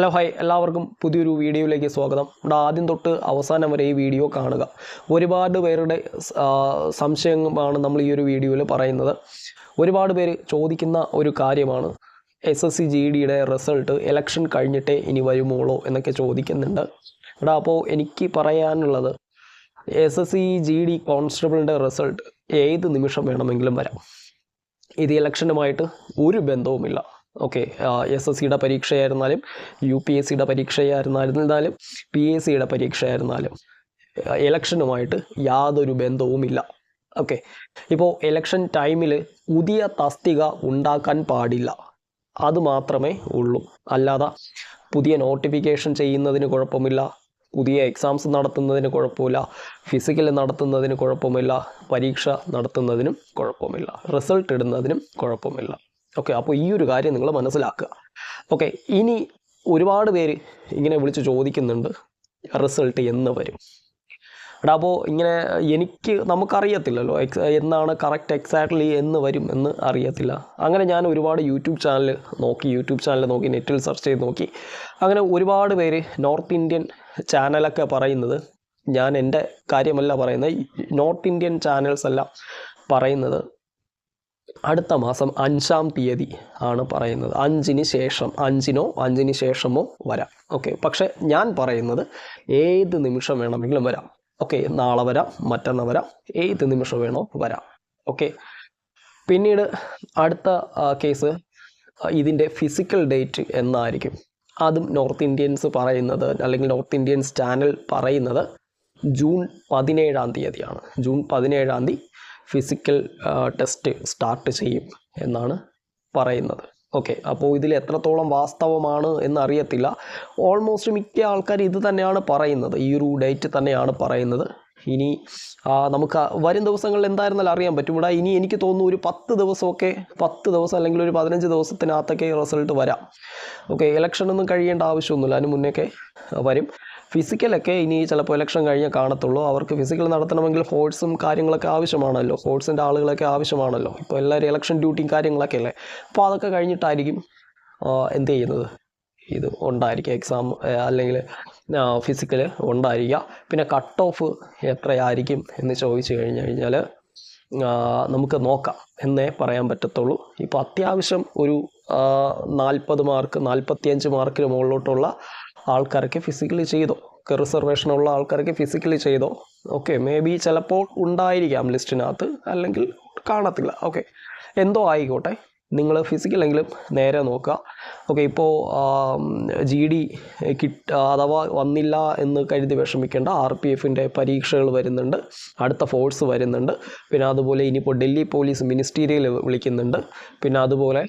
Hello hi. എല്ലാവർക്കും പുതിയൊരു വീഡിയോയിലേക്ക് സ്വാഗതം. നമ്മുടെ ആദ്യം തൊട്ട് അവസാനം വരെ ഈ വീഡിയോ കാണുക. ഒരുപാട് പേരുടെ സംശയമാണ് നമ്മൾ ഈ ഒരു വീഡിയോയിൽ പറയുന്നത്. ഒരുപാട് പേര് ചോദിക്കുന്ന ഒരു കാര്യമാണ്. എസ് എസ് സി ജി ഡിയുടെ റിസൾട്ട് ഇലക്ഷൻ കഴിഞ്ഞിട്ടേ ഇനി വരുമോളോ എന്നൊക്കെ ചോദിക്കുന്നുണ്ട്. ഇവിടെ അപ്പോൾ എനിക്ക് പറയാനുള്ളത് S S C G D കോൺസ്റ്റബിളിന്റെ result ഏത് നിമിഷം വേണമെങ്കിലും വരാം. ഇത് ഇലക്ഷനുമായിട്ട് ഒരു ബന്ധവുമില്ല. ഓക്കെ എസ് എസ് സിയുടെ പരീക്ഷയായിരുന്നാലും യു പി എസ് സിയുടെ പരീക്ഷയായിരുന്നാലും പി എസ് സിയുടെ പരീക്ഷയായിരുന്നാലും ഇലക്ഷനുമായിട്ട് യാതൊരു ബന്ധവുമില്ല. ഓക്കെ ഇപ്പോൾ ഇലക്ഷൻ ടൈമിൽ പുതിയ തസ്തിക ഉണ്ടാക്കാൻ പാടില്ല. അത് മാത്രമേ ഉള്ളൂ. അല്ലാതെ പുതിയ നോട്ടിഫിക്കേഷൻ ചെയ്യുന്നതിന് കുഴപ്പമില്ല പുതിയ എക്സാംസ് നടത്തുന്നതിന് കുഴപ്പമില്ല ഫിസിക്കൽ നടത്തുന്നതിന് കുഴപ്പമില്ല പരീക്ഷ നടത്തുന്നതിനും കുഴപ്പമില്ല റിസൾട്ട് ഇടുന്നതിനും കുഴപ്പമില്ല. ഓക്കെ അപ്പോൾ ഈ ഒരു കാര്യം നിങ്ങൾ മനസ്സിലാക്കുക. ഓക്കെ ഇനി ഒരുപാട് പേര് ഇങ്ങനെ വിളിച്ച് ചോദിക്കുന്നുണ്ട് റിസൾട്ട് എന്ന് വരും. എടാ അപ്പോൾ ഇങ്ങനെ എനിക്ക് നമുക്കറിയത്തില്ലല്ലോ എക്സ് എന്നാണ് കറക്റ്റ് എക്സാക്ട്ലി എന്ന് വരും എന്ന് അറിയത്തില്ല. അങ്ങനെ ഞാൻ ഒരുപാട് യൂട്യൂബ് ചാനൽ നോക്കി യൂട്യൂബ് ചാനൽ നോക്കി നെറ്റിൽ സെർച്ച് ചെയ്ത് നോക്കി. അങ്ങനെ ഒരുപാട് പേര് നോർത്ത് ഇന്ത്യൻ ചാനലൊക്കെ പറയുന്നത് ഞാൻ എന്റെ കാര്യമല്ല പറയുന്നത്. നോർത്ത് ഇന്ത്യൻ ചാനൽസ് എല്ലാം പറയുന്നത്. അടുത്ത മാസം അഞ്ചാം തീയതി ആണ് പറയുന്നത്. അഞ്ചിന് ശേഷം അഞ്ചിനോ അഞ്ചിന് ശേഷമോ വരാം. ഓക്കെ പക്ഷേ ഞാൻ പറയുന്നത് ഏത് നിമിഷം വേണമെങ്കിലും വരാം. ഓക്കെ നാളെ വരാം മറ്റന്നാൾ വരാം ഏത് നിമിഷം വേണോ വരാം. ഓക്കെ പിന്നീട് അടുത്ത കേസ് ഇതിന്റെ ഫിസിക്കൽ ഡേറ്റ് എന്നായിരിക്കും. അതും നോർത്ത് ഇന്ത്യൻസ് പറയുന്നത് അല്ലെങ്കിൽ നോർത്ത് ഇന്ത്യൻസ് ചാനൽ പറയുന്നത് ജൂൺ പതിനേഴാം തീയതിയാണ്. ജൂൺ പതിനേഴാം തീയതി ഫിസിക്കൽ ടെസ്റ്റ് സ്റ്റാർട്ട് ചെയ്യും എന്നാണ് പറയുന്നത്. ഓക്കെ അപ്പോൾ ഇതിൽ എത്രത്തോളം വാസ്തവമാണ് എന്നറിയത്തില്ല ഓൾമോസ്റ്റ് മിക്ക ആൾക്കാർ ഇത് തന്നെയാണ് പറയുന്നത്. ഈ ഒരു ഡേറ്റ് തന്നെയാണ് പറയുന്നത്. ഇനി നമുക്ക് വരും ദിവസങ്ങളിൽ എന്തായിരുന്നാലും അറിയാൻ പറ്റും. ഇവിടെ ഇനി എനിക്ക് തോന്നുന്നു ഒരു പത്ത് ദിവസമൊക്കെ പത്ത് ദിവസം അല്ലെങ്കിൽ ഒരു പതിനഞ്ച് ദിവസത്തിനകത്തൊക്കെ റിസൾട്ട് വരാം. ഓക്കെ ഇലക്ഷനൊന്നും കഴിയേണ്ട ആവശ്യമൊന്നുമില്ല. അതിന് മുന്നേക്കെ വരും. ഫിസിക്കലൊക്കെ ഇനി ചിലപ്പോൾ ഇലക്ഷൻ കഴിഞ്ഞേ കാണത്തുള്ളൂ. അവർക്ക് ഫിസിക്കൽ നടത്തണമെങ്കിൽ ഫോഴ്സും കാര്യങ്ങളൊക്കെ ആവശ്യമാണല്ലോ. ഫോഴ്സിന്റെ ആളുകളൊക്കെ ആവശ്യമാണല്ലോ. ഇപ്പോൾ എല്ലാവരും ഇലക്ഷൻ ഡ്യൂട്ടിയും കാര്യങ്ങളൊക്കെ അല്ലേ? അപ്പോൾ അതൊക്കെ കഴിഞ്ഞിട്ടായിരിക്കും എന്ത് ചെയ്യുന്നത്? ഇത് ഉണ്ടായിരിക്കുക എക്സാം അല്ലെങ്കിൽ ഫിസിക്കൽ ഉണ്ടായിരിക്കുക. പിന്നെ കട്ട് ഓഫ് എത്രയായിരിക്കും എന്ന് ചോദിച്ചു കഴിഞ്ഞു കഴിഞ്ഞാൽ നമുക്ക് നോക്കാം എന്നേ പറയാൻ പറ്റത്തുള്ളൂ. ഇപ്പോൾ അത്യാവശ്യം ഒരു നാൽപ്പത് മാർക്ക് നാൽപ്പത്തിയഞ്ച് മാർക്കിന് മുകളിലോട്ടുള്ള ആൾക്കാരൊക്കെ ഫിസിക്കലി ചെയ്തോ. റിസർവേഷൻ ഉള്ള ആൾക്കാരൊക്കെ ഫിസിക്കലി ചെയ്തോ. ഓക്കെ മേ ബി ചിലപ്പോൾ ഉണ്ടായിരിക്കാം ലിസ്റ്റിനകത്ത് അല്ലെങ്കിൽ കാണത്തില്ല. ഓക്കെ എന്തോ ആയിക്കോട്ടെ. നിങ്ങൾ ഫിസിക്കലെങ്കിലും നേരെ നോക്കുക. ഓക്കെ ഇപ്പോൾ ജി ഡി കിട്ട അഥവാ വന്നില്ല എന്ന് കരുതി വിഷമിക്കേണ്ട ആർ പി എഫിന്റെ പരീക്ഷകൾ വരുന്നുണ്ട്. അടുത്ത ഫോഴ്സ് വരുന്നുണ്ട്. പിന്നെ അതുപോലെ ഇനിയിപ്പോൾ ഡൽഹി പോലീസ് മിനിസ്റ്റീരിയൽ വിളിക്കുന്നുണ്ട്. പിന്നെ അതുപോലെ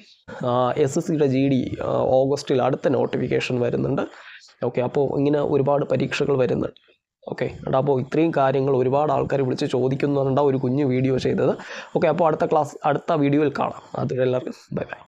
എസ് എസ് സിയുടെ ജി ഡി ഓഗസ്റ്റിൽ അടുത്ത നോട്ടിഫിക്കേഷൻ വരുന്നുണ്ട്. ഓക്കെ അപ്പോൾ ഇങ്ങനെ ഒരുപാട് പരീക്ഷകൾ വരുന്നുണ്ട് ഓക്കെ എടാ അപ്പോൾ ഇത്രയും കാര്യങ്ങൾ ഒരുപാട് ആൾക്കാർ വിളിച്ച് ചോദിക്കുന്നുണ്ടാ ഒരു കുഞ്ഞു വീഡിയോ ചെയ്തത്. ഓക്കെ അപ്പോൾ അടുത്ത ക്ലാസ് അടുത്ത വീഡിയോയിൽ കാണാം. അത് എല്ലാവർക്കും ബൈ ബൈ